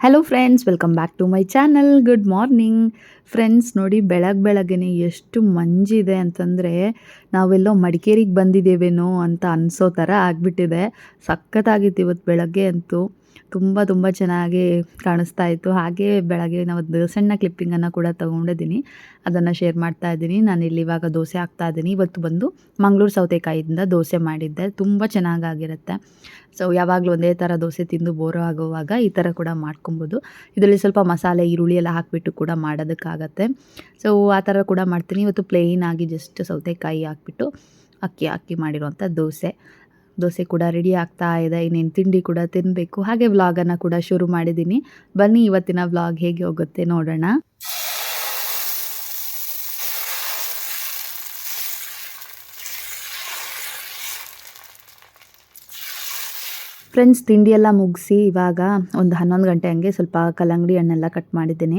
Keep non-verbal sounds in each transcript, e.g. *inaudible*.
Hello friends welcome back to my channel good morning friends ನೋಡಿ ಬೆಳಗ್ಗೆ ಬೆಳಗ್ಗೆನೆ ಎಷ್ಟು ಮಂಜಿದೆ ಅಂತಂದರೆ ನಾವೆಲ್ಲೋ ಮಡಿಕೇರಿಗೆ ಬಂದಿದ್ದೇವೇನೋ ಅಂತ ಅನಿಸೋ ಥರ ಆಗಿಬಿಟ್ಟಿದೆ. ಸಖತ್ತಾಗಿತ್ತು ಇವತ್ತು ಬೆಳಗ್ಗೆ ಅಂತೂ. ತುಂಬ ತುಂಬ ಚೆನ್ನಾಗಿ ಕಾಣಿಸ್ತಾ ಇತ್ತು. ಹಾಗೆ ಬೆಳಗ್ಗೆ ನಾವು ಒಂದು ಸಣ್ಣ ಕ್ಲಿಪ್ಪಿಂಗನ್ನು ಕೂಡ ತೊಗೊಂಡಿದ್ದೀನಿ. ಅದನ್ನು ಶೇರ್ ಮಾಡ್ತಾ ಇದ್ದೀನಿ. ನಾನು ಇಲ್ಲಿ ಇವಾಗ ದೋಸೆ ಹಾಕ್ತಾ ಇದ್ದೀನಿ. ಇವತ್ತು ಬಂದು ಮಂಗಳೂರು ಸೌತೆಕಾಯಿಯಿಂದ ದೋಸೆ ಮಾಡಿದ್ದೆ. ತುಂಬ ಚೆನ್ನಾಗಾಗಿರುತ್ತೆ. ಸೊ ಯಾವಾಗಲೂ ಒಂದೇ ಥರ ದೋಸೆ ತಿಂದು ಬೋರ್ ಆಗುವಾಗ ಈ ಥರ ಕೂಡ ಮಾಡ್ಕೊಬೋದು. ಇದರಲ್ಲಿ ಸ್ವಲ್ಪ ಮಸಾಲೆ, ಈರುಳ್ಳಿ ಎಲ್ಲ ಹಾಕಿಬಿಟ್ಟು ಕೂಡ ಮಾಡೋದಕ್ಕಾಗತ್ತೆ. ಸೊ ಆ ಥರ ಕೂಡ ಮಾಡ್ತೀನಿ. ಇವತ್ತು ಪ್ಲೇನ್ ಜಸ್ಟ್ ಸೌತೆಕಾಯಿ ಹಾಕ್ಬಿಟ್ಟು ಅಕ್ಕಿ ಹಾಕಿ ಮಾಡಿರುವಂಥ ದೋಸೆ. ದೋಸೆ ಕೂಡ ರೆಡಿ ಆಗ್ತಾ ಇದೆ, ಇನ್ನೇನು ತಿಂಡಿ ಕೂಡ ತಿನ್ನಬೇಕು ಹಾಗೆ ವ್ಲಾಗನ್ನು ಕೂಡ ಶುರು ಮಾಡಿದ್ದೀನಿ ಬನ್ನಿ ಇವತ್ತಿನ ವ್ಲಾಗ್ ಹೇಗೆ ಹೋಗುತ್ತೆ ನೋಡೋಣ. ಫ್ರೆಂಡ್ಸ್ ತಿಂಡಿ ಎಲ್ಲ ಮುಗಿಸಿ ಇವಾಗ ಒಂದು ಹನ್ನೊಂದು ಗಂಟೆ ಹಂಗೆ ಸ್ವಲ್ಪ ಕಲ್ಲಂಗಡಿ ಹಣ್ಣೆಲ್ಲ ಕಟ್ ಮಾಡಿದ್ದೀನಿ.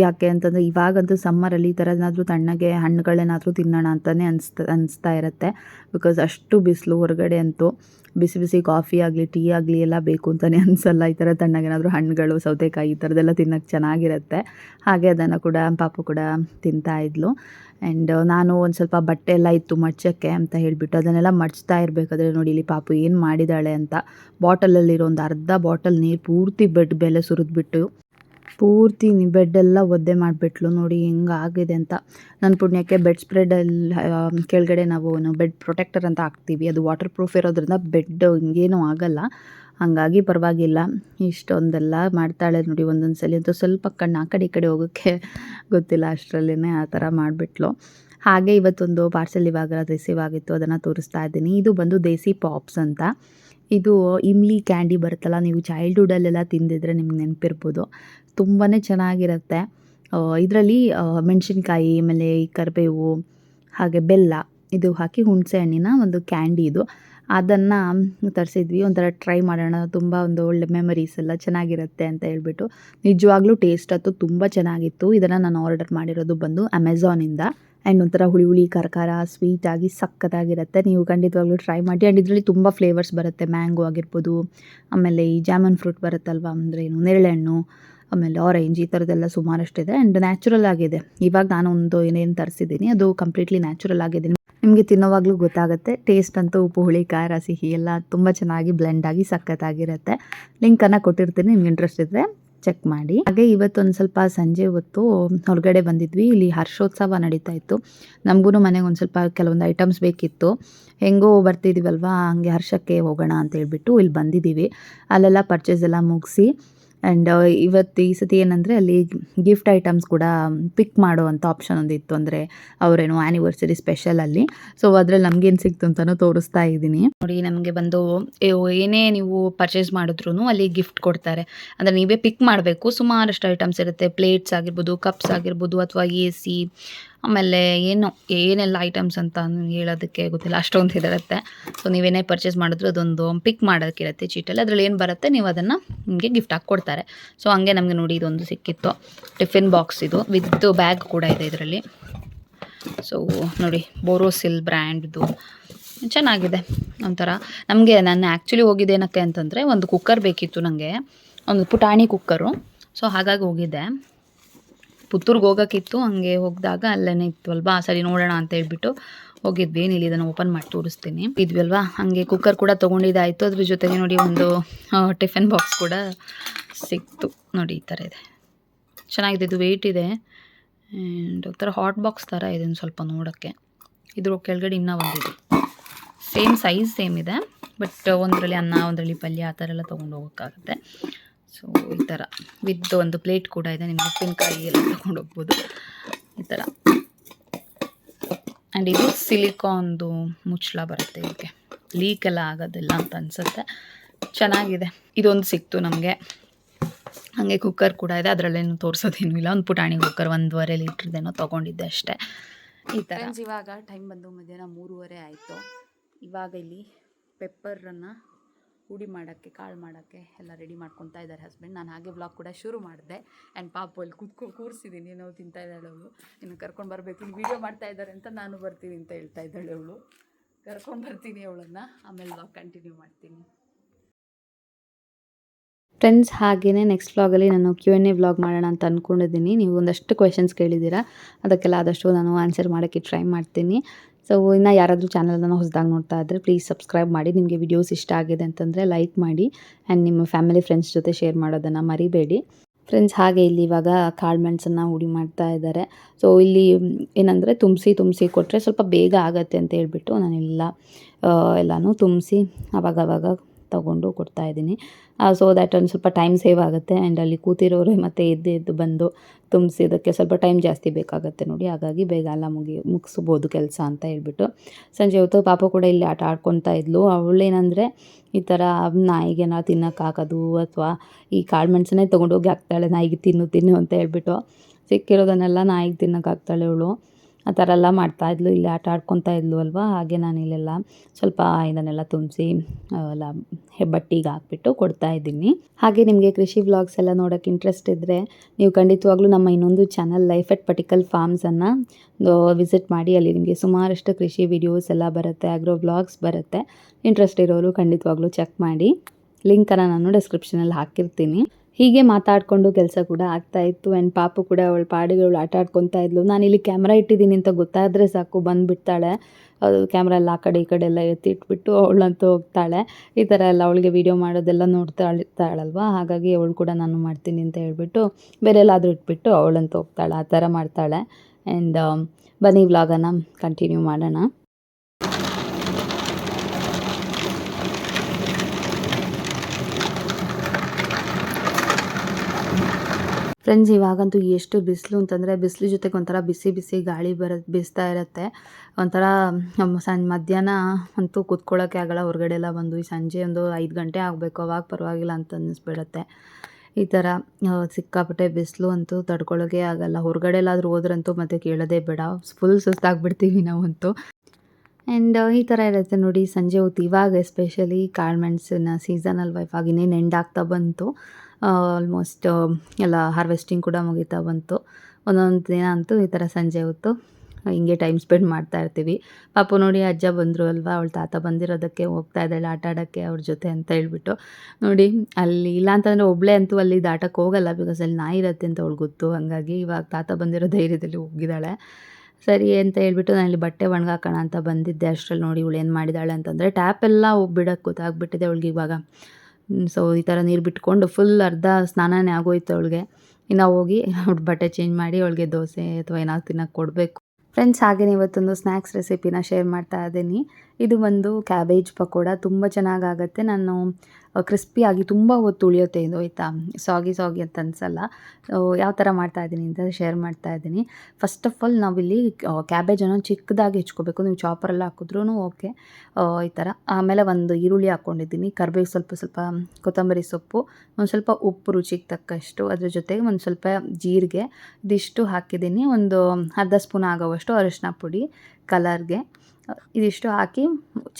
ಯಾಕೆ ಅಂತಂದರೆ ಇವಾಗಂತೂ ಸಮ್ಮರಲ್ಲಿ ಈ ಥರ ಏನಾದರೂ ತಣ್ಣಗೆ ಹಣ್ಣುಗಳೇನಾದರೂ ತಿನ್ನೋಣ ಅಂತಲೇ ಅನಿಸ್ತಾ ಅನಿಸ್ತಾ ಇರುತ್ತೆ. ಬಿಕಾಸ್ ಅಷ್ಟು ಬಿಸಿಲು ಹೊರಗಡೆ ಅಂತೂ ಬಿಸಿ ಬಿಸಿ ಕಾಫಿ ಆಗಲಿ ಟೀ ಆಗಲಿ ಎಲ್ಲ ಬೇಕು ಅಂತಲೇ *laughs* ಅನಿಸಲ್ಲ. ಈ ಥರ ತಣ್ಣಗೇನಾದರೂ ಹಣ್ಣುಗಳು, ಸೌತೆಕಾಯಿ ಈ ಥರದ್ದೆಲ್ಲ ತಿನ್ನೋಕ್ಕೆ ಚೆನ್ನಾಗಿರುತ್ತೆ. ಹಾಗೆ ಅದನ್ನು ಕೂಡ ಪಾಪು ಕೂಡ ತಿಂತಾ ಇದ್ಲು. ಆ್ಯಂಡ್ ನಾನು ಒಂದು ಸ್ವಲ್ಪ ಬಟ್ಟೆ ಎಲ್ಲ ಇತ್ತು ಮಡ್ಚೋಕ್ಕೆ ಅಂತ ಹೇಳಿಬಿಟ್ಟು ಅದನ್ನೆಲ್ಲ ಮಡ್ಚ್ತಾ ಇರಬೇಕಾದ್ರೆ ನೋಡಿ ಇಲ್ಲಿ ಪಾಪು ಏನು ಮಾಡಿದ್ದಾಳೆ ಅಂತ. ಬಾಟಲಲ್ಲಿರೋ ಒಂದು ಅರ್ಧ ಬಾಟಲ್ ನೀರು ಪೂರ್ತಿ ಬೆಡ್ ಬೆಲೆ ಸುರಿದ್ಬಿಟ್ಟು, ಪೂರ್ತಿ ಬೆಡ್ಡೆಲ್ಲ ಒದ್ದೆ ಮಾಡಿಬಿಟ್ಲು. ನೋಡಿ ಹೆಂಗಾಗಿದೆ ಅಂತ. ನನ್ನ ಪುಣ್ಯಕ್ಕೆ ಬೆಡ್ ಸ್ಪ್ರೆಡಲ್ಲಿ ಕೆಳಗಡೆ ನಾವು ಬೆಡ್ ಪ್ರೊಟೆಕ್ಟರ್ ಅಂತ ಹಾಕ್ತೀವಿ. ಅದು ವಾಟರ್ ಪ್ರೂಫ್ ಇರೋದ್ರಿಂದ ಬೆಡ್ ಹಿಂಗೇನೂ ಆಗಲ್ಲ. ಹಾಗಾಗಿ ಪರವಾಗಿಲ್ಲ. ಇಷ್ಟೊಂದೆಲ್ಲ ಮಾಡ್ತಾಳೆ ನೋಡಿ ಒಂದೊಂದು ಸಲ ಅಂತೂ ಸ್ವಲ್ಪ ಕಣ್ಣು ಆ ಕಡೆ ಈ ಕಡೆ ಹೋಗೋಕ್ಕೆ ಗೊತ್ತಿಲ್ಲ ಅಷ್ಟರಲ್ಲೇ ಆ ಥರ ಮಾಡಿಬಿಟ್ಲು. ಹಾಗೆ ಇವತ್ತೊಂದು ಪಾರ್ಸೆಲ್ ಇವಾಗ ರಿಸೀವ್ ಆಗಿತ್ತು, ಅದನ್ನು ತೋರಿಸ್ತಾ ಇದ್ದೀನಿ. ಇದು ಬಂದು ದೇಸಿ ಪಾಪ್ಸ್ ಅಂತ. ಇದು ಇಮ್ಲಿ ಕ್ಯಾಂಡಿ ಬರುತ್ತಲ್ಲ, ನೀವು ಚೈಲ್ಡ್ಹುಡಲ್ಲೆಲ್ಲ ತಿಂದಿದ್ರೆ ನಿಮ್ಗೆ ನೆನಪಿರ್ಬೋದು. ತುಂಬಾ ಚೆನ್ನಾಗಿರುತ್ತೆ. ಇದರಲ್ಲಿ ಮೆಣಸಿನ್ಕಾಯಿ, ಆಮೇಲೆ ಕರಿಬೇವು, ಹಾಗೆ ಬೆಲ್ಲ, ಇದು ಹಾಕಿ ಹುಣಸೆ ಹಣ್ಣಿನ ಒಂದು ಕ್ಯಾಂಡಿ ಇದು. ಅದನ್ನು ತರಿಸಿದ್ವಿ. ಒಂಥರ ಟ್ರೈ ಮಾಡೋಣ. ತುಂಬ ಒಂದು ಒಳ್ಳೆ ಮೆಮರೀಸ್ ಎಲ್ಲ ಚೆನ್ನಾಗಿರುತ್ತೆ ಅಂತ ಹೇಳ್ಬಿಟ್ಟು. ನಿಜವಾಗ್ಲೂ ಟೇಸ್ಟ್ ಅಂತೂ ತುಂಬ ಚೆನ್ನಾಗಿತ್ತು. ಇದನ್ನು ನಾನು ಆರ್ಡರ್ ಮಾಡಿರೋದು ಬಂದು ಅಮೆಝಾನಿಂದ ಆ್ಯಂಡ್ ಒಂಥರ ಹುಳಿ ಹುಳಿ, ಕರ್ಕಾರ ಸ್ವೀಟಾಗಿ ಸಕ್ಕತ್ತಾಗಿರುತ್ತೆ. ನೀವು ಖಂಡಿತವಾಗ್ಲೂ ಟ್ರೈ ಮಾಡಿ. ಆ್ಯಂಡ್ ಇದರಲ್ಲಿ ತುಂಬ ಫ್ಲೇವರ್ಸ್ ಬರುತ್ತೆ. ಮ್ಯಾಂಗೋ ಆಗಿರ್ಬೋದು, ಆಮೇಲೆ ಈ ಜಾಮನ್ ಫ್ರೂಟ್ ಬರುತ್ತಲ್ವ? ಅಂದರೆ ಏನು ನೇರಳೆಹಣ್ಣು ಆಮೇಲೆ ಆರೆಂಜ್ ಈ ಥರದ್ದೆಲ್ಲ ಸುಮಾರಷ್ಟಿದೆ. ಆ್ಯಂಡ್ ನ್ಯಾಚುರಲ್ ಆಗಿದೆ. ಇವಾಗ ನಾನು ಒಂದು ಏನೇನು ತರಿಸಿದ್ದೀನಿ, ಅದು ಕಂಪ್ಲೀಟ್ಲಿ ನ್ಯಾಚುರಲ್ ಆಗಿದೆ. ನಿಮಗೆ ತಿನ್ನೋವಾಗಲೂ ಗೊತ್ತಾಗುತ್ತೆ. ಟೇಸ್ಟ್ ಅಂತೂ ಉಪ್ಪು, ಹುಳಿ, ಖಾರ, ಸಿಹಿ ಎಲ್ಲ ತುಂಬ ಚೆನ್ನಾಗಿ ಬ್ಲೆಂಡ್ ಆಗಿ ಸಖತ್ತಾಗಿರುತ್ತೆ. ಲಿಂಕನ್ನು ಕೊಟ್ಟಿರ್ತೀನಿ, ನಿಮ್ಗೆ ಇಂಟ್ರೆಸ್ಟ್ ಇದ್ದರೆ ಚೆಕ್ ಮಾಡಿ. ಹಾಗೆ ಇವತ್ತೊಂದು ಸ್ವಲ್ಪ ಸಂಜೆ ಹೊತ್ತು ಹೊರಗಡೆ ಬಂದಿದ್ವಿ. ಇಲ್ಲಿ ಹರ್ಷೋತ್ಸವ ನಡೀತಾ ಇತ್ತು. ನಮಗೂ ಮನೆಗೆ ಒಂದು ಸ್ವಲ್ಪ ಕೆಲವೊಂದು ಐಟಮ್ಸ್ ಬೇಕಿತ್ತು. ಹೆಂಗೋ ಬರ್ತಿದ್ದೀವಲ್ವಾ ಹಂಗೆ ಹರ್ಷಕ್ಕೆ ಹೋಗೋಣ ಅಂತ ಹೇಳ್ಬಿಟ್ಟು ಇಲ್ಲಿ ಬಂದಿದ್ದೀವಿ. ಅಲ್ಲೆಲ್ಲ ಪರ್ಚೇಸ್ ಎಲ್ಲ ಮುಗಿಸಿ ಆ್ಯಂಡ್ ಇವತ್ತು ಈ ಸತಿ ಏನಂದರೆ ಅಲ್ಲಿ ಗಿಫ್ಟ್ ಐಟಮ್ಸ್ ಕೂಡ ಪಿಕ್ ಮಾಡುವಂಥ ಆಪ್ಷನ್ ಒಂದಿತ್ತು ಅಂದರೆ ಅವರೇನು ಆ್ಯನಿವರ್ಸರಿ ಸ್ಪೆಷಲ್ ಅಲ್ಲಿ. ಸೊ ಅದ್ರಲ್ಲಿ ನಮಗೇನು ಸಿಕ್ತು ಅಂತಲೂ ತೋರಿಸ್ತಾ ಇದ್ದೀನಿ. ನೋಡಿ, ನಮಗೆ ಬಂದು ಏನೇ ನೀವು ಪರ್ಚೇಸ್ ಮಾಡಿದ್ರು ಅಲ್ಲಿ ಗಿಫ್ಟ್ ಕೊಡ್ತಾರೆ. ಅಂದರೆ ನೀವೇ ಪಿಕ್ ಮಾಡಬೇಕು. ಸುಮಾರಷ್ಟು ಐಟಮ್ಸ್ ಇರುತ್ತೆ. ಪ್ಲೇಟ್ಸ್ ಆಗಿರ್ಬೋದು ಕಪ್ಸ್ ಆಗಿರ್ಬೋದು, ಅಥವಾ ಎ ಸಿ ಆಮೇಲೆ ಏನು, ಏನೆಲ್ಲ ಐಟಮ್ಸ್ ಅಂತ ಹೇಳೋದಕ್ಕೆ ಗೊತ್ತಿಲ್ಲ, ಅಷ್ಟೊಂದು ಇದಿರುತ್ತೆ ಸೊ ನೀವೇನೇ ಪರ್ಚೇಸ್ ಮಾಡಿದ್ರು ಅದೊಂದು ಪಿಕ್ ಮಾಡೋಕ್ಕಿರುತ್ತೆ ಚೀಟಲ್ಲಿ ಅದರಲ್ಲಿ ಏನು ಬರುತ್ತೆ, ನೀವು ಅದನ್ನು ನಿಮಗೆ ಗಿಫ್ಟ್ ಹಾಕಿ ಕೊಡ್ತಾರೆ ಸೊ ಹಂಗೆ ನಮಗೆ ನೋಡಿ ಇದೊಂದು ಸಿಕ್ಕಿತ್ತು. ಟಿಫಿನ್ ಬಾಕ್ಸ್ ಇದು ವಿತ್ ಬ್ಯಾಗ್ ಕೂಡ ಇದೆ ಇದರಲ್ಲಿ. ಸೊ ನೋಡಿ ಬೋರೋಸಿಲ್ ಬ್ರ್ಯಾಂಡ್ದು ಚೆನ್ನಾಗಿದೆ ಒಂಥರ. ನಮಗೆ ನಾನು ಆ್ಯಕ್ಚುಲಿ ಹೋಗಿದ್ದೆ ಏನಕ್ಕೆ ಅಂತಂದರೆ, ಒಂದು ಕುಕ್ಕರ್ ಬೇಕಿತ್ತು ನನಗೆ ಒಂದು ಪುಟಾಣಿ ಕುಕ್ಕರು ಸೊ ಹಾಗಾಗಿ ಹೋಗಿದ್ದೆ. ಪುತ್ತೂರ್ಗೆ ಹೋಗೋಕ್ಕಿತ್ತು ಹಂಗೆ ಹೋಗಿದಾಗ ಅಲ್ಲೇ ಇತ್ತು ಅಲ್ವಾ? ಸರಿ ನೋಡೋಣ ಅಂತ ಹೇಳ್ಬಿಟ್ಟು ಹೋಗಿದ್ವಿ. ಇಲ್ಲಿ ಇದನ್ನು ಓಪನ್ ಮಾಡಿ ತೋರಿಸ್ತೀನಿ. ಇದ್ವಿ ಅಲ್ವಾ? ಹಾಗೆ ಕುಕ್ಕರ್ ಕೂಡ ತೊಗೊಂಡಿದ್ದಾಯಿತು ಅದ್ರ ಜೊತೆಗೆ ನೋಡಿ ಒಂದು ಟಿಫಿನ್ ಬಾಕ್ಸ್ ಕೂಡ ಸಿಕ್ತು. ನೋಡಿ, ಈ ಥರ ಇದೆ. ಚೆನ್ನಾಗಿದೆ. ಇದು ವೆಯ್ಟ್ ಇದೆ. ಆ್ಯಂಡ್ ಒಂಥರ ಹಾಟ್ ಬಾಕ್ಸ್ ಥರ ಇದೆ ಸ್ವಲ್ಪ ನೋಡೋಕ್ಕೆ. ಇದ್ರ ಕೆಳಗಡೆ ಇನ್ನೂ ಒಂದಿದೆ. ಸೇಮ್ ಸೈಜ್ ಸೇಮ್ ಇದೆ. ಬಟ್ ಒಂದರಲ್ಲಿ ಅನ್ನ, ಒಂದರಲ್ಲಿ ಪಲ್ಯ ಆ ಥರ ಎಲ್ಲ ತೊಗೊಂಡು ಹೋಗೋಕ್ಕಾಗುತ್ತೆ. ಸೊ ಈ ಥರ ವಿತ್ ಒಂದು ಪ್ಲೇಟ್ ಕೂಡ ಇದೆ. ನಿಮ್ಮ ಉಪ್ಪಿನಕಾಯಿ ಎಲ್ಲ ತಗೊಂಡು ಹೋಗ್ಬೋದು. ಈ ಥರ ಆ್ಯಂಡ್ ಇದು ಸಿಲಿಕಾನ್ದು ಮುಚ್ಚಳ ಬರುತ್ತೆ ಇದಕ್ಕೆ. ಲೀಕ್ ಎಲ್ಲ ಆಗೋದಿಲ್ಲ ಅಂತ ಅನಿಸುತ್ತೆ. ಚೆನ್ನಾಗಿದೆ. ಇದೊಂದು ಸಿಕ್ತು ನಮಗೆ. ಹಾಗೆ ಕುಕ್ಕರ್ ಕೂಡ ಇದೆ. ಅದರಲ್ಲೇನು ತೋರಿಸೋದೇನು ಇಲ್ಲ. ಒಂದು ಪುಟಾಣಿ ಕುಕ್ಕರ್ ಒಂದೂವರೆ ಲೀಟ್ರದೇನೋ ತೊಗೊಂಡಿದ್ದೆ ಅಷ್ಟೇ. ಈ ಥರ ಇವಾಗ ಟೈಮ್ ಬಂದು ಮಧ್ಯಾಹ್ನ ಮೂರುವರೆ ಆಯಿತು. ಇವಾಗ ಇಲ್ಲಿ ಪೆಪ್ಪರನ್ನು ಹುಡಿ ಮಾಡೋಕ್ಕೆ, ಕಾಳು ಮಾಡೋಕ್ಕೆ ಎಲ್ಲ ರೆಡಿ ಮಾಡ್ಕೊತಾ ಇದ್ದಾರೆ ಹಸ್ಬೆಂಡ್ ನಾನು ಹಾಗೆ ಬ್ಲಾಗ್ ಕೂಡ ಶುರು ಮಾಡಿದೆ. ಆ್ಯಂಡ್ ಪಾಪು ಅಲ್ಲಿ ಕೂತ್ಕೊ ಕೂರಿಸಿದ್ದೀನಿ ನಾವು ತಿಂತಾ ಇದ್ದಾಳೆ ಅವಳು. ಇನ್ನು ಕರ್ಕೊಂಡು ಬರಬೇಕು. ಇಲ್ಲಿ ವೀಡಿಯೋ ಮಾಡ್ತಾ ಇದ್ದಾರೆ ಅಂತ ನಾನು ಬರ್ತೀನಿ ಅಂತ ಹೇಳ್ತಾ ಇದ್ದಾಳೆ ಅವಳು. ಕರ್ಕೊಂಡು ಬರ್ತೀನಿ ಅವಳನ್ನು. ಆಮೇಲೆ ಬ್ಲಾಗ್ ಕಂಟಿನ್ಯೂ ಮಾಡ್ತೀನಿ. ಫ್ರೆಂಡ್ಸ್ ಹಾಗೆಯೇ ನೆಕ್ಸ್ಟ್ ವ್ಲಾಗಲ್ಲಿ ನಾನು ಕ್ಯೂ ಎನ್ ಎ ವ್ಲಾಗ್ ಮಾಡೋಣ ಅಂತ ಅಂದ್ಕೊಂಡಿದ್ದೀನಿ ನೀವು ಒಂದಷ್ಟು ಕ್ವೆಶನ್ಸ್ ಕೇಳಿದ್ದೀರಾ? ಅದಕ್ಕೆಲ್ಲ ಆದಷ್ಟು ನಾನು ಆನ್ಸರ್ ಮಾಡೋಕ್ಕೆ ಟ್ರೈ ಮಾಡ್ತೀನಿ. ಸೊ ಇನ್ನು ಯಾರಾದರೂ ಚಾನಲನ್ನು ಹೊಸದಾಗಿ ನೋಡ್ತಾ ಇದ್ದರೆ ಪ್ಲೀಸ್ ಸಬ್ಸ್ಕ್ರೈಬ್ ಮಾಡಿ. ನಿಮಗೆ ವಿಡಿಯೋಸ್ ಇಷ್ಟ ಆಗಿದೆ ಅಂತಂದರೆ ಲೈಕ್ ಮಾಡಿ ಆ್ಯಂಡ್ ನಿಮ್ಮ ಫ್ಯಾಮಿಲಿ ಫ್ರೆಂಡ್ಸ್ ಜೊತೆ ಶೇರ್ ಮಾಡೋದನ್ನು ಮರಿಬೇಡಿ. ಫ್ರೆಂಡ್ಸ್ ಹಾಗೆ ಇಲ್ಲಿ ಇವಾಗ ಕಾಳು ಮೆಣಸನ್ನು ಹುಡಿ ಮಾಡ್ತಾ ಇದ್ದಾರೆ ಸೊ ಇಲ್ಲಿ ಏನಂದರೆ ತುಂಬಿಸಿ ತುಂಬಿಸಿ ಕೊಟ್ಟರೆ ಸ್ವಲ್ಪ ಬೇಗ ಆಗತ್ತೆ ಅಂತ ಹೇಳ್ಬಿಟ್ಟು ನಾನೆಲ್ಲ ಎಲ್ಲನೂ ತುಂಬಿಸಿ ಅವಾಗವಾಗ ತಗೊಂಡು ಕೊಡ್ತಾ ಇದ್ದೀನಿ. ಸೊ ದ್ಯಾಟ್ ಒಂದು ಸ್ವಲ್ಪ ಟೈಮ್ ಸೇವ್ ಆಗುತ್ತೆ. ಆ್ಯಂಡ್ ಅಲ್ಲಿ ಕೂತಿರೋರು ಮತ್ತೆ ಎದ್ದು ಎದ್ದು ಬಂದು ತುಂಬಿಸಿದ್ದಕ್ಕೆ ಸ್ವಲ್ಪ ಟೈಮ್ ಜಾಸ್ತಿ ಬೇಕಾಗುತ್ತೆ ನೋಡಿ. ಹಾಗಾಗಿ ಬೇಗ ಎಲ್ಲ ಮುಗಿ, ಮುಗಿಸ್ಬೋದು ಕೆಲಸ ಅಂತ ಹೇಳ್ಬಿಟ್ಟು. ಸಂಜೆ ಹೊತ್ತು ಪಾಪ ಕೂಡ ಇಲ್ಲಿ ಆಟ ಆಡ್ಕೊತಾ ಇದ್ಲು. ಅವಳೇನಂದರೆ ಈ ಥರ ನಾಯಿಗೆ ನಾವು ತಿನ್ನೋಕೆ ಹಾಕೋದು ಅಥವಾ ಈ ಕಾಳು ಮೆಣಸನ್ನೇ ತೊಗೊಂಡೋಗಿ ಹಾಕ್ತಾಳೆ, ನಾಯಿಗೆ ತಿನ್ನು ತಿನ್ನು ಅಂತ ಹೇಳ್ಬಿಟ್ಟು. ಸಿಕ್ಕಿರೋದನ್ನೆಲ್ಲ ನಾಯಿಗೆ ತಿನ್ನೋಕ್ಕಾಗ್ತಾಳೆ ಅವಳು. ಆ ಥರ ಎಲ್ಲ ಮಾಡ್ತಾಯಿದ್ಲು ಇಲ್ಲಿ ಆಟ ಆಡ್ಕೊತಾ ಇದ್ಲು ಅಲ್ವಾ? ಹಾಗೆ ನಾನು ಇಲ್ಲೆಲ್ಲ ಸ್ವಲ್ಪ ಇದನ್ನೆಲ್ಲ ತುಂಬಿಸಿ ಎಲ್ಲ ಹೆಬ್ಬಟ್ಟಿಗೆ ಹಾಕ್ಬಿಟ್ಟು ಕೊಡ್ತಾ ಇದ್ದೀನಿ. ಹಾಗೆ ನಿಮಗೆ ಕೃಷಿ ವ್ಲಾಗ್ಸ್ ಎಲ್ಲ ನೋಡೋಕೆ ಇಂಟ್ರೆಸ್ಟ್ ಇದ್ದರೆ ನೀವು ಖಂಡಿತವಾಗ್ಲೂ ನಮ್ಮ ಇನ್ನೊಂದು ಚಾನಲ್ ಲೈಫ್ ಎಟ್ ಪರ್ಟಿಕಲ್ ಫಾರ್ಮ್ಸನ್ನು ವಿಸಿಟ್ ಮಾಡಿ. ಅಲ್ಲಿ ನಿಮಗೆ ಸುಮಾರಷ್ಟು ಕೃಷಿ ವಿಡಿಯೋಸ್ ಎಲ್ಲ ಬರುತ್ತೆ ಆಗ್ರೋ ವ್ಲಾಗ್ಸ್ ಬರುತ್ತೆ. ಇಂಟ್ರೆಸ್ಟ್ ಇರೋರು ಖಂಡಿತವಾಗ್ಲೂ ಚೆಕ್ ಮಾಡಿ. ಲಿಂಕನ್ನು ನಾನು ಡಿಸ್ಕ್ರಿಪ್ಷನಲ್ಲಿ ಹಾಕಿರ್ತೀನಿ. ಹೀಗೆ ಮಾತಾಡಿಕೊಂಡು ಕೆಲಸ ಕೂಡ ಆಗ್ತಾ ಇತ್ತು. ಆ್ಯಂಡ್ ಪಾಪು ಕೂಡ ಅವಳ ಪಾಡಿಗೆ ಆಟ ಆಡ್ಕೊತಾ ಇದ್ಲು. ನಾನು ಇಲ್ಲಿ ಕ್ಯಾಮ್ರಾ ಇಟ್ಟಿದ್ದೀನಿ ಅಂತ ಗೊತ್ತಾದರೆ ಸಾಕು, ಬಂದುಬಿಡ್ತಾಳೆ. ಅದು ಕ್ಯಾಮ್ರಾ ಎಲ್ಲ ಆ ಕಡೆ ಈ ಕಡೆ ಎಲ್ಲ ಎತ್ತಿಟ್ಬಿಟ್ಟು ಅವಳಂತೂ ಹೋಗ್ತಾಳೆ. ಈ ಥರ ಎಲ್ಲ ಅವಳಿಗೆ ವೀಡಿಯೋ ಮಾಡೋದೆಲ್ಲ ನೋಡ್ತಾ ಇರ್ತಾಳಲ್ವ? ಹಾಗಾಗಿ ಅವಳು ಕೂಡ ನಾನು ಮಾಡ್ತೀನಿ ಅಂತ ಹೇಳ್ಬಿಟ್ಟು ಬೇರೆ ಎಲ್ಲಾದರೂ ಇಟ್ಬಿಟ್ಟು ಅವಳಂತೂ ಹೋಗ್ತಾಳೆ. ಆ ಥರ ಮಾಡ್ತಾಳೆ. ಆ್ಯಂಡ್ ಬನ್ನಿ ವ್ಲಾಗನ್ನು ಕಂಟಿನ್ಯೂ ಮಾಡೋಣ. ಫ್ರೆಂಡ್ಸ್, ಇವಾಗಂತೂ ಎಷ್ಟು ಬಿಸಿಲು ಅಂತಂದರೆ ಬಿಸಿಲು ಜೊತೆಗೆ ಒಂಥರ ಬಿಸಿ ಬಿಸಿ ಗಾಳಿ ಬರ, ಬೀಸ್ತಾ ಇರುತ್ತೆ. ಒಂಥರ ಸಂಜೆ ಮಧ್ಯಾಹ್ನ ಅಂತೂ ಕೂತ್ಕೊಳ್ಳೋಕ್ಕೆ ಆಗಲ್ಲ. ಹೊರಗಡೆ ಎಲ್ಲ ಬಂದು ಈ ಸಂಜೆ ಒಂದು ಐದು ಗಂಟೆ ಆಗಬೇಕು. ಅವಾಗ ಪರವಾಗಿಲ್ಲ ಅಂತ ಅನ್ನಿಸ್ಬಿಡುತ್ತೆ. ಈ ಥರ ಸಿಕ್ಕಾಪಟ್ಟೆ ಬಿಸಿಲು ಅಂತೂ ತಡ್ಕೊಳ್ಳೋಕೆ ಆಗಲ್ಲ. ಹೊರಗಡೆ ಎಲ್ಲಾದರೂ ಹೋದ್ರಂತೂ ಮತ್ತೆ ಕೇಳೋದೇ ಬೇಡ. ಫುಲ್ ಸುಸ್ತಾಗ್ಬಿಡ್ತೀವಿ ನಾವಂತೂ. ಆ್ಯಂಡ್ ಈ ಥರ ಇರುತ್ತೆ ನೋಡಿ, ಸಂಜೆ ಹೊತ್ತು ಇವಾಗ ಎಸ್ಪೆಷಲಿ ಕಾಳ್ಮೆಣ್ಸಿನ ಸೀಸನಲ್ ವೈಫ್ ಆಗಿನೇ ನೆಂಡಾಗ್ತಾ ಬಂತು. ಆಲ್ಮೋಸ್ಟ್ ಎಲ್ಲ ಹಾರ್ವೆಸ್ಟಿಂಗ್ ಕೂಡ ಮುಗಿತಾ ಬಂತು. ಒಂದೊಂದು ದಿನ ಅಂತೂ ಈ ಥರ ಸಂಜೆ ಹೊತ್ತು, ಹಿಂಗೆ ಟೈಮ್ ಸ್ಪೆಂಡ್ ಮಾಡ್ತಾ ಇರ್ತೀವಿ. ಪಾಪ ನೋಡಿ ಅಜ್ಜ ಬಂದರು ಅಲ್ವಾ, ಅವಳ ತಾತ ಬಂದಿರೋದಕ್ಕೆ ಹೋಗ್ತಾ ಇದ್ದಾಳೆ, ಆಟ ಆಡೋಕ್ಕೆ ಅವ್ರ ಜೊತೆ ಅಂತ ಹೇಳ್ಬಿಟ್ಟು. ನೋಡಿ, ಅಲ್ಲಿ ಇಲ್ಲ ಅಂತಂದರೆ ಒಬ್ಬಳೇ ಅಂತೂ ಅಲ್ಲಿ ದಾಟಕ್ಕೆ ಹೋಗಲ್ಲ ಬಿಕಾಸ್ ಅಲ್ಲಿ ನಾಯಿ ಇರುತ್ತೆ ಅಂತ ಅವಳು ಗೊತ್ತು. ಹಾಗಾಗಿ ಇವಾಗ ತಾತ ಬಂದಿರೋ ಧೈರ್ಯದಲ್ಲಿ ಹೋಗಿದ್ದಾಳೆ. ಸರಿ ಅಂತ ಹೇಳ್ಬಿಟ್ಟು ನಾನು ಇಲ್ಲಿ ಬಟ್ಟೆ ಒಣಗಾಕೋಣ ಅಂತ ಬಂದಿದ್ದೆ. ಅಷ್ಟರಲ್ಲಿ ನೋಡಿ ಇವಳು ಏನು ಮಾಡಿದ್ದಾಳೆ ಅಂತಂದರೆ ಟ್ಯಾಪ್ ಎಲ್ಲ ಹೋಗ್ಬಿಡಕ್ಕೆ ಗೊತ್ತಾಗ್ಬಿಟ್ಟಿದೆ ಅವಳಿಗೆ ಇವಾಗ. ಸೊ ಈ ಥರ ನೀರು ಬಿಟ್ಕೊಂಡು ಫುಲ್ ಅರ್ಧ ಸ್ನಾನನೇ ಆಗೋಯ್ತು ಅವಳಿಗೆ. ಇನ್ನು ಹೋಗಿ ಬಟ್ಟೆ ಚೇಂಜ್ ಮಾಡಿ ಅವಳಿಗೆ ದೋಸೆ ಅಥವಾ ಏನಾದ್ರು ತಿನ್ನೋಕೆ ಕೊಡಬೇಕು. ಫ್ರೆಂಡ್ಸ್ ಹಾಗೆಯೇ ಇವತ್ತೊಂದು ಸ್ನ್ಯಾಕ್ಸ್ ರೆಸಿಪಿನ ಶೇರ್ ಮಾಡ್ತಾ ಇದ್ದೀನಿ. ಇದು ಒಂದು ಕ್ಯಾಬೇಜ್ ಪಕೋಡ. ತುಂಬ ಚೆನ್ನಾಗಾಗತ್ತೆ ನಾನು ಕ್ರಿಸ್ಪಿಯಾಗಿ ತುಂಬ ಹೊತ್ತು ಉಳಿಯುತ್ತೆ ಇದು, ಆಯಿತಾ? ಸಾಗಿ ಸಾಗಿ ಅಂತ ಅನಿಸಲ್ಲ. ಯಾವ ಥರ ಮಾಡ್ತಾ ಇದ್ದೀನಿ ಅಂತ ಶೇರ್ ಮಾಡ್ತಾ ಇದ್ದೀನಿ. ಫಸ್ಟ್ ಆಫ್ ಆಲ್ ನಾವಿಲ್ಲಿ ಕ್ಯಾಬೇಜನ್ನು ಚಿಕ್ಕದಾಗಿ ಹೆಚ್ಕೋಬೇಕು. ನೀವು ಚಾಪರೆಲ್ಲ ಹಾಕಿದ್ರೂ ಓಕೆ ಈ ಥರ ಆಮೇಲೆ ಒಂದು ಈರುಳ್ಳಿ ಹಾಕ್ಕೊಂಡಿದ್ದೀನಿ ಕರ್ಬೇವು ಸ್ವಲ್ಪ ಸ್ವಲ್ಪ ಕೊತ್ತಂಬರಿ ಸೊಪ್ಪು, ಒಂದು ಸ್ವಲ್ಪ ಉಪ್ಪು ರುಚಿಗೆ ತಕ್ಕಷ್ಟು. ಅದ್ರ ಜೊತೆಗೆ ಒಂದು ಸ್ವಲ್ಪ ಜೀರಿಗೆ. ಇದಿಷ್ಟು ಹಾಕಿದ್ದೀನಿ. ಒಂದು ಅರ್ಧ ಸ್ಪೂನ್ ಆಗೋವಷ್ಟು ಅರಿಶಿನ ಪುಡಿ. ಕಲರ್ಗೆ. ಇದಿಷ್ಟು ಹಾಕಿ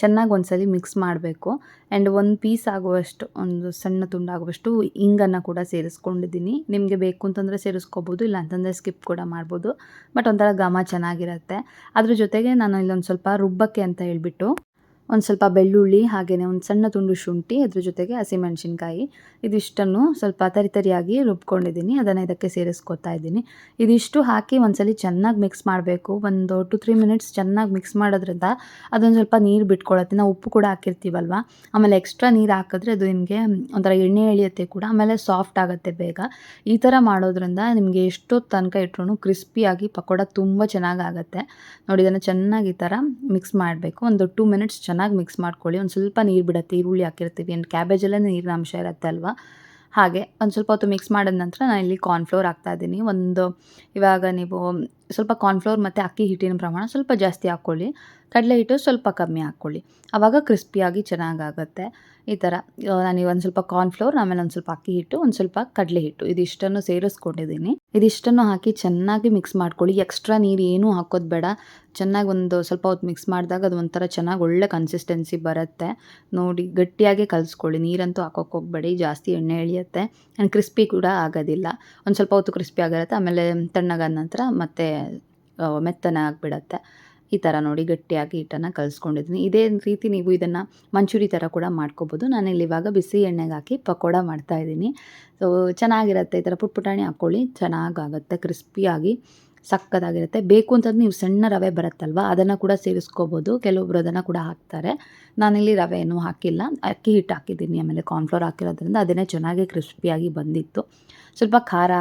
ಚೆನ್ನಾಗಿ ಒಂದ್ಸಲಿ ಮಿಕ್ಸ್ ಮಾಡಬೇಕು. ಆ್ಯಂಡ್ ಒಂದು ಪೀಸ್ ಆಗುವಷ್ಟು, ಒಂದು ಸಣ್ಣ ತುಂಡಾಗುವಷ್ಟು ಇಂಗನ್ನು ಕೂಡ ಸೇರಿಸ್ಕೊಂಡಿದ್ದೀನಿ. ನಿಮಗೆ ಬೇಕು ಅಂತಂದರೆ ಸೇರಿಸ್ಕೋಬೋದು, ಇಲ್ಲ ಅಂತಂದರೆ ಸ್ಕಿಪ್ ಕೂಡ ಮಾಡ್ಬೋದು. ಬಟ್ ಒಂಥರ ಘಮ ಚೆನ್ನಾಗಿರುತ್ತೆ. ಅದ್ರ ಜೊತೆಗೆ ನಾನು ಇಲ್ಲೊಂದು ಸ್ವಲ್ಪ ರುಬ್ಬಕ್ಕೆ ಅಂತ ಹೇಳ್ಬಿಟ್ಟು ಒಂದು ಸ್ವಲ್ಪ ಬೆಳ್ಳುಳ್ಳಿ ಹಾಗೆಯೇ ಒಂದು ಸಣ್ಣ ತುಂಡು ಶುಂಠಿ ಅದ್ರ ಜೊತೆಗೆ ಹಸಿಮೆಣಸಿನ್ಕಾಯಿ ಇದಿಷ್ಟನ್ನು ಸ್ವಲ್ಪ ತರಿ ತರಿಯಾಗಿ ರುಬ್ಕೊಂಡಿದ್ದೀನಿ, ಅದನ್ನು ಇದಕ್ಕೆ ಸೇರಿಸ್ಕೊತಾ ಇದ್ದೀನಿ. ಇದಿಷ್ಟು ಹಾಕಿ ಒಂದ್ಸಲಿ ಚೆನ್ನಾಗಿ ಮಿಕ್ಸ್ ಮಾಡಬೇಕು. ಒಂದು ಟು ತ್ರೀ ಮಿನಿಟ್ಸ್ ಚೆನ್ನಾಗಿ ಮಿಕ್ಸ್ ಮಾಡೋದ್ರಿಂದ ಅದೊಂದು ಸ್ವಲ್ಪ ನೀರು ಬಿಟ್ಕೊಳತ್ತೆ. ನಾವು ಉಪ್ಪು ಕೂಡ ಹಾಕಿರ್ತೀವಲ್ವ? ಆಮೇಲೆ ಎಕ್ಸ್ಟ್ರಾ ನೀರು ಹಾಕಿದ್ರೆ ಅದು ನಿಮಗೆ ಒಂಥರ ಎಣ್ಣೆ ಎಳೆಯುತ್ತೆ ಕೂಡ, ಆಮೇಲೆ ಸಾಫ್ಟ್ ಆಗುತ್ತೆ ಬೇಗ. ಈ ಥರ ಮಾಡೋದ್ರಿಂದ ನಿಮಗೆ ಎಷ್ಟೊತ್ತು ತನಕ ಇಟ್ರು ಕ್ರಿಸ್ಪಿಯಾಗಿ ಪಕೋಡ ತುಂಬ ಚೆನ್ನಾಗಾಗತ್ತೆ ನೋಡಿ, ಇದನ್ನು ಚೆನ್ನಾಗಿ ಈ ಥರ ಮಿಕ್ಸ್ ಮಾಡಬೇಕು. ಒಂದು ಟೂ ಮಿನಿಟ್ಸ್ ಚೆನ್ನಾಗಿ ಮಿಕ್ಸ್ ಮಾಡ್ಕೊಳ್ಳಿ. ಒಂದು ಸ್ವಲ್ಪ ನೀರು ಬಿಡುತ್ತೆ, ಈರುಳ್ಳಿ ಹಾಕಿರ್ತೀವಿ. ಆ್ಯಂಡ್ ಕ್ಯಾಬೇಜಲ್ಲೇ ನೀರಿನ ಅಂಶ ಇರುತ್ತೆ ಅಲ್ವಾ? ಹಾಗೆ ಒಂದು ಸ್ವಲ್ಪ ಹೊತ್ತು ಮಿಕ್ಸ್ ಮಾಡಿದ ನಂತರ ನಾನು ಇಲ್ಲಿ ಕಾರ್ನ್ಫ್ಲೋರ್ ಹಾಕ್ತಾ ಇದ್ದೀನಿ. ಒಂದು ಇವಾಗ ನೀವು ಸ್ವಲ್ಪ ಕಾರ್ನ್ಫ್ಲೋರ್ ಮತ್ತು ಅಕ್ಕಿ ಹಿಟ್ಟಿನ ಪ್ರಮಾಣ ಸ್ವಲ್ಪ ಜಾಸ್ತಿ ಹಾಕ್ಕೊಳ್ಳಿ. ಕಡಲೆ ಹಿಟ್ಟು ಸ್ವಲ್ಪ ಕಮ್ಮಿ ಹಾಕ್ಕೊಳ್ಳಿ. ಆವಾಗ ಕ್ರಿಸ್ಪಿಯಾಗಿ ಚೆನ್ನಾಗಾಗುತ್ತೆ. ಈ ಥರ ನಾನು ಒಂದು ಸ್ವಲ್ಪ ಕಾರ್ನ್ಫ್ಲೋರ್ ಆಮೇಲೆ ಒಂದು ಸ್ವಲ್ಪ ಅಕ್ಕಿ ಹಿಟ್ಟು, ಒಂದು ಸ್ವಲ್ಪ ಕಡಲೆ ಹಿಟ್ಟು. ಇದಿಷ್ಟನ್ನು ಸೇರಿಸ್ಕೊಂಡಿದ್ದೀನಿ. ಇದಿಷ್ಟನ್ನು ಹಾಕಿ ಚೆನ್ನಾಗಿ ಮಿಕ್ಸ್ ಮಾಡ್ಕೊಳ್ಳಿ. ಎಕ್ಸ್ಟ್ರಾ ನೀರು ಏನೂ ಹಾಕೋದು ಬೇಡ. ಚೆನ್ನಾಗಿ ಒಂದು ಸ್ವಲ್ಪ ಹೊತ್ತು ಮಿಕ್ಸ್ ಮಾಡಿದಾಗ ಅದು ಒಂಥರ ಚೆನ್ನಾಗಿ ಒಳ್ಳೆ ಕನ್ಸಿಸ್ಟೆನ್ಸಿ ಬರುತ್ತೆ. ನೋಡಿ, ಗಟ್ಟಿಯಾಗಿ ಕಲಿಸ್ಕೊಳ್ಳಿ. ನೀರಂತೂ ಹಾಕೋಕೆ ಹೋಗಬೇಡಿ. ಜಾಸ್ತಿ ಎಣ್ಣೆ ಎಳಿಯುತ್ತೆ. ಆ್ಯಂಡ್ ಕ್ರಿಸ್ಪಿ ಕೂಡ ಆಗೋದಿಲ್ಲ. ಒಂದು ಸ್ವಲ್ಪ ಹೊತ್ತು ಕ್ರಿಸ್ಪಿ ಆಗಿರುತ್ತೆ. ಆಮೇಲೆ ತಣ್ಣಗಾದ ನಂತರ ಮತ್ತೆ ಮೆತ್ತನೆ ಆಗಿಬಿಡತ್ತೆ. ಈ ಥರ ನೋಡಿ ಗಟ್ಟಿಯಾಗಿ ಹಿಟ್ಟನ್ನು ಕಲಿಸ್ಕೊಂಡಿದ್ದೀನಿ. ಇದೇ ರೀತಿ ನೀವು ಇದನ್ನು ಮಂಚೂರಿ ಥರ ಕೂಡ ಮಾಡ್ಕೋಬೋದು. ನಾನಿಲ್ಲಿ ಇವಾಗ ಬಿಸಿ ಎಣ್ಣೆಗೆ ಹಾಕಿ ಪಕೋಡ ಮಾಡ್ತಾಯಿದ್ದೀನಿ ಸೊ ಚೆನ್ನಾಗಿರುತ್ತೆ ಈ ಥರ ಪುಟ್ ಪುಟಾಣಿ ಹಾಕ್ಕೊಳ್ಳಿ ಚೆನ್ನಾಗಾಗುತ್ತೆ ಕ್ರಿಸ್ಪಿಯಾಗಿ ಸಕ್ಕತ್ತಾಗಿರುತ್ತೆ ಬೇಕು ಅಂತಂದ್ರೆ ನೀವು ಸಣ್ಣ ರವೆ ಬರುತ್ತಲ್ವ, ಅದನ್ನು ಕೂಡ ಸೇರಿಸ್ಕೋಬೋದು ಕೆಲವೊಬ್ರು ಅದನ್ನು ಕೂಡ ಹಾಕ್ತಾರೆ. ನಾನಿಲ್ಲಿ ರವೆ ಏನೂ ಹಾಕಿಲ್ಲ. ಅಕ್ಕಿ ಹಿಟ್ಟು ಹಾಕಿದ್ದೀನಿ. ಆಮೇಲೆ ಕಾರ್ನ್ಫ್ಲೋರ್ ಹಾಕಿರೋದ್ರಿಂದ ಅದನ್ನೇ ಚೆನ್ನಾಗಿ ಕ್ರಿಸ್ಪಿಯಾಗಿ ಬಂದಿತ್ತು. ಸ್ವಲ್ಪ ಖಾರ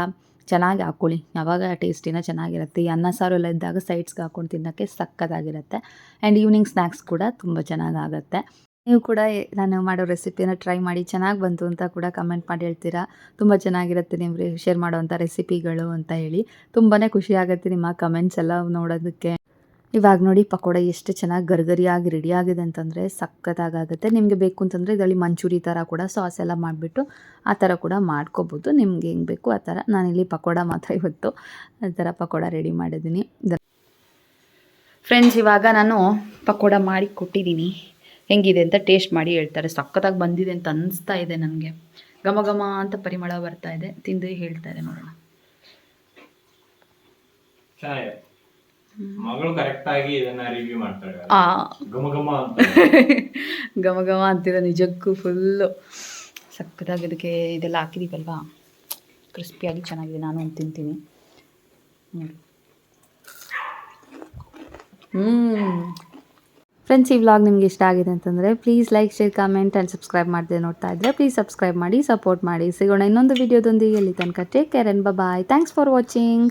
ಚೆನ್ನಾಗಿ ಹಾಕ್ಕೊಳ್ಳಿ. ಯಾವಾಗ ಟೇಸ್ಟಿನ ಚೆನ್ನಾಗಿರುತ್ತೆ, ಈ ಅನ್ನ ಸಾರು ಎಲ್ಲ ಇದ್ದಾಗ ಸೈಡ್ಸ್ಗೆ ಹಾಕ್ಕೊಂಡು ತಿನ್ನೋಕ್ಕೆ ಸಕ್ಕತ್ತಾಗಿರುತ್ತೆ. ಆ್ಯಂಡ್ ಈವ್ನಿಂಗ್ ಸ್ನ್ಯಾಕ್ಸ್ ಕೂಡ ತುಂಬ ಚೆನ್ನಾಗಾಗುತ್ತೆ ನೀವು ಕೂಡ ನಾನು ಮಾಡೋ ರೆಸಿಪಿನ ಟ್ರೈ ಮಾಡಿ ಚೆನ್ನಾಗಿ ಬಂತು ಅಂತ ಕೂಡ ಕಮೆಂಟ್ ಮಾಡಿ ಹೇಳ್ತೀರಾ? ತುಂಬ ಚೆನ್ನಾಗಿರುತ್ತೆ ನೀವು ಶೇರ್ ಮಾಡೋವಂಥ ರೆಸಿಪಿಗಳು ಅಂತ ಹೇಳಿ. ತುಂಬಾ ಖುಷಿ ಆಗುತ್ತೆ ನಿಮ್ಮ ಕಮೆಂಟ್ಸ್ ಎಲ್ಲ ನೋಡೋದಕ್ಕೆ. ಇವಾಗ ನೋಡಿ ಪಕೋಡ ಎಷ್ಟು ಚೆನ್ನಾಗಿ ಗರ್ಗರಿಯಾಗಿ ರೆಡಿಯಾಗಿದೆ ಅಂತಂದರೆ ಸಖತ್ತಾಗುತ್ತೆ ನಿಮಗೆ ಬೇಕು ಅಂತಂದರೆ ಇದರಲ್ಲಿ ಮಂಚೂರಿ ಥರ ಕೂಡ ಸಾಸ್ ಎಲ್ಲ ಮಾಡಿಬಿಟ್ಟು ಆ ಥರ ಕೂಡ ಮಾಡ್ಕೋಬೋದು. ನಿಮ್ಗೆ ಹೆಂಗೆ ಬೇಕು ಆ ಥರ ನಾನಿಲ್ಲಿ ಪಕೋಡ ಮಾತ್ರ ಇವತ್ತು ಆ ಥರ ಪಕೋಡ ರೆಡಿ ಮಾಡಿದ್ದೀನಿ. ಫ್ರೆಂಡ್ಸ್ ಇವಾಗ ನಾನು ಪಕೋಡ ಮಾಡಿ ಕೊಟ್ಟಿದ್ದೀನಿ. ಹೆಂಗಿದೆ ಅಂತ ಟೇಸ್ಟ್ ಮಾಡಿ ಹೇಳ್ತಾರೆ. ಸಖತ್ತಾಗಿ ಬಂದಿದೆ ಅಂತ ಅನಿಸ್ತಾ ಇದೆ ನನಗೆ. ಘಮ ಘಮ ಅಂತ ಪರಿಮಳ ಬರ್ತಾ ಇದೆ. ತಿಂದು ಹೇಳ್ತಾರೆ ನೋಡೋಣ. ಮಗಳು ಕರೆಕ್ಟ್ ಆಗಿ ಇದನ್ನ ರಿವ್ಯೂ ಮಾಡ್ತಾಳೆ ಆ. ಘಮ ಘಮ ಅಂತ. *laughs* ಘಮ ಘಮ ಅಂತಿದೆ ನಿಜಕ್ಕೂ ಫುಲ್ಲು ಸಕ್ಕದಾಗಿ ಇದಕ್ಕೆ ಇದೆಲ್ಲ ಹಾಕಿದೀವಲ್ವಾ? ಕ್ರಿಸ್ಪಿಯಾಗಿ ಚೆನ್ನಾಗಿದೆ ನಾನು ಒಂದು ತಿಂತೀನಿ. ಹ್ಞೂ ಫ್ರೆಂಡ್ಸ್ ಈ ವ್ಲಾಗ್ ನಿಮ್ಗೆ ಇಷ್ಟ ಆಗಿದೆ ಅಂತಂದರೆ please like share comment and subscribe ಮಾಡದೆ ನೋಡ್ತಾ ಇದ್ದರೆ ಪ್ಲೀಸ್ ಸಬ್ಸ್ಕ್ರೈಬ್ ಮಾಡಿ ಸಪೋರ್ಟ್ ಮಾಡಿ. ಸಿಗೋಣ ಇನ್ನೊಂದು ವಿಡಿಯೋದೊಂದಿಗೆ ಇಲ್ಲಿ ತನಕ take care and bye thanks for watching